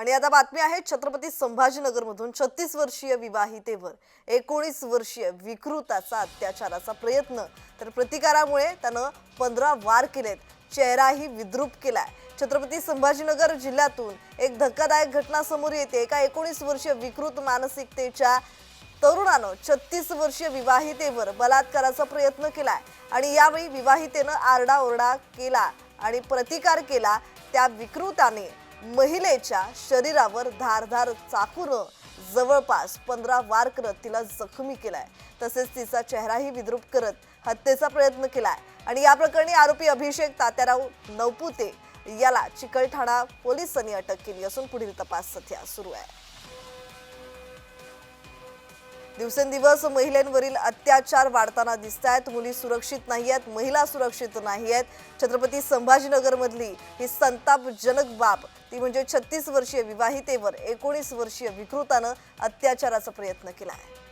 आणि आता बातमी आहे छत्रपती संभाजीनगरमधून छत्तीस वर्षीय विवाहितेवर. एकोणीस वर्षीय विकृताचा अत्याचाराचा प्रयत्न. तर प्रतिकारामुळे त्यानं पंधरा वार केलेत. चेहराही विद्रूप केलाय. छत्रपती संभाजीनगर जिल्ह्यातून एक धक्कादायक घटना समोर येते. एका एकोणीस वर्षीय विकृत मानसिकतेच्या तरुणानं छत्तीस वर्षीय विवाहितेवर बलात्काराचा प्रयत्न केलाय. आणि यावेळी विवाहितेनं आरडाओरडा केला आणि प्रतिकार केला त्या विकृताने. महिलेच्या शरीरावर धारधार चाकूनं जवळपास पंधरा वार करत तिला जखमी केलाय. तसेच तिचा चेहराही विद्रूप करत हत्येचा प्रयत्न केलाय. आणि या प्रकरणी आरोपी अभिषेक तात्याराव नवपुते याला चिकलठाणा पोलिसांनी अटक केली असून पुढील तपास सध्या सुरू आहे. दिवसेंदिवस महिलांवरील अत्याचार वाढताना दिसत आहेत मुली सुरक्षित नाही आहेत महिला सुरक्षित नाही आहेत छत्रपती संभाजीनगरमधली ही संतापजनक बाब ती म्हणजे छत्तीस वर्षीय विवाहितेवर एकोणीस वर्षीय विकृतानं अत्याचाराचा प्रयत्न केला आहे